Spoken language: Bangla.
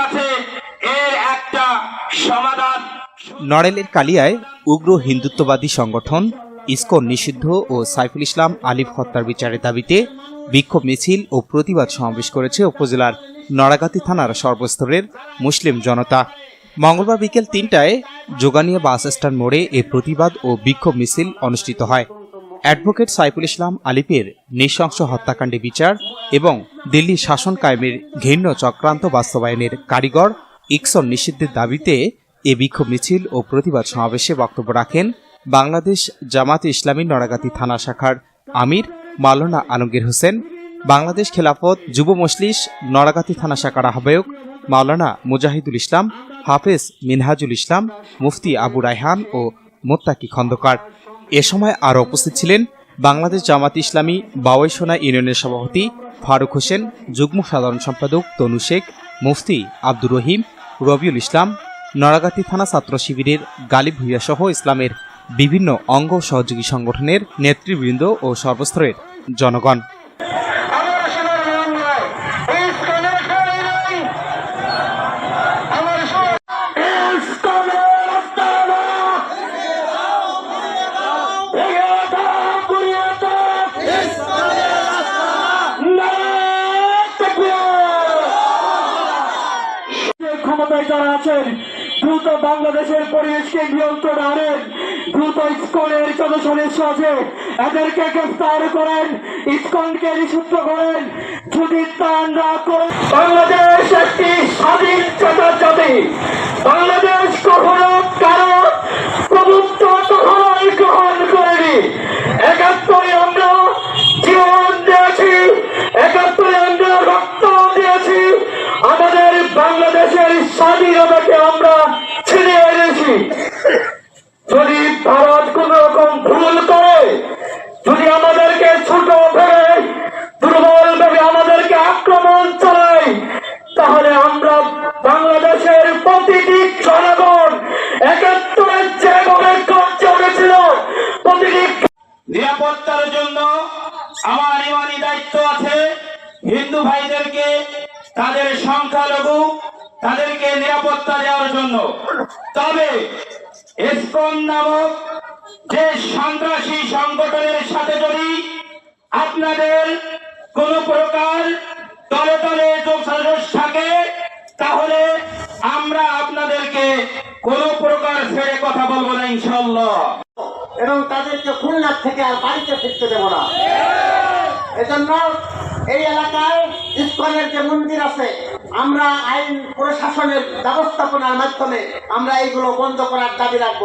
কাছে এর একটা সমাধান। নড়েলের কালিয়ায় উগ্র হিন্দুত্ববাদী সংগঠন ইসকন নিষিদ্ধ ও সাইফুল ইসলাম আলিফ হত্যার বিচারের দাবিতে বিক্ষোভ মিছিল ও প্রতিবাদ সমাবেশ করেছে উপজেলার নড়াগাতি থানার সর্বস্তরের মুসলিম জনতা। মঙ্গলবার বিকেল তিনটায় যোগানিয়া বাস স্ট্যান্ড মোড়ে এ প্রতিবাদ ও বিক্ষোভ মিছিল অনুষ্ঠিত হয়। অ্যাডভোকেট সাইফুল ইসলাম আলিফের নৃশংস হত্যাকাণ্ডে বিচার এবং দিল্লি শাসন কায়েমের ঘৃণ্য চক্রান্ত বাস্তবায়নের কারিগর ইকসন নিষিদ্ধের দাবিতে এ বিক্ষোভ মিছিল ও প্রতিবাদ সমাবেশে বক্তব্য রাখেন বাংলাদেশ জামাতে ইসলামী নড়াগাতি থানা শাখার আমির মাওলানা আলমগীর হোসেন, বাংলাদেশ খেলাফত যুব মজলিস নড়াগাতি থানা শাখার আহ্বায়ক মাওলানা মুজাহিদুল ইসলাম, হাফেজ মিনহাজুল ইসলাম, মুফতি আবু রায়হান ও মোত্তাকি খন্দকার। এ সময় আরও উপস্থিত ছিলেন বাংলাদেশ জামাত ইসলামী বাওয়াইসোনা ইউনিয়নের সভাপতি ফারুক হোসেন, যুগ্ম সাধারণ সম্পাদক তনু শেখ, মুফতি আব্দুর রহিম, রবিউল ইসলাম, নড়াগাতি থানা ছাত্র শিবিরের গালিব ভুইয়া সহ ইসলামের বিভিন্ন অঙ্গ সহযোগী সংগঠনের নেতৃবৃন্দ ও সর্বস্তরের জনগণ। যারা আছেন, দ্রুত বাংলাদেশের পরিবেশকে নিয়ন্ত্রণ আনেন, দ্রুত ইস্কনের যত সদস্য আছে। এদেরকে গ্রেফতার করেন, ইস্কনকে নিষিদ্ধ করেন, যদি তা না করেন। বাংলাদেশ একটি স্বাধীন জাতি। তাহলে আমরা বাংলাদেশের প্রতিটি জনগণ একাত্তরের যেভাবে কবজা উঠেছিল প্রতিটি নিরাপত্তার জন্য আমার ইমানি দায়িত্ব আছে। হিন্দু ভাইদেরকে তাদের সংখ্যালঘু, তাদেরকে নিরাপত্তা দেওয়ার জন্য। তবে এসকন নামক যে সন্ত্রাসী সংগঠনের সাথে যদি আপনাদের কোন প্রকার তলে তলে যোগসাজশ থাকে, তাহলে আমরা আপনাদেরকে কোন প্রকার ছেড়ে কথা বলব না ইনশাল্লাহ এবং তাদেরকে খুলনার থেকে আর বাড়িতে ফিরতে দেব না। এজন্য এই এলাকায় ইস্কনের যে মন্দির আছে, আমরা আইন প্রশাসনের ব্যবস্থাপনার মাধ্যমে আমরা এইগুলো বন্ধ করার দাবি রাখব।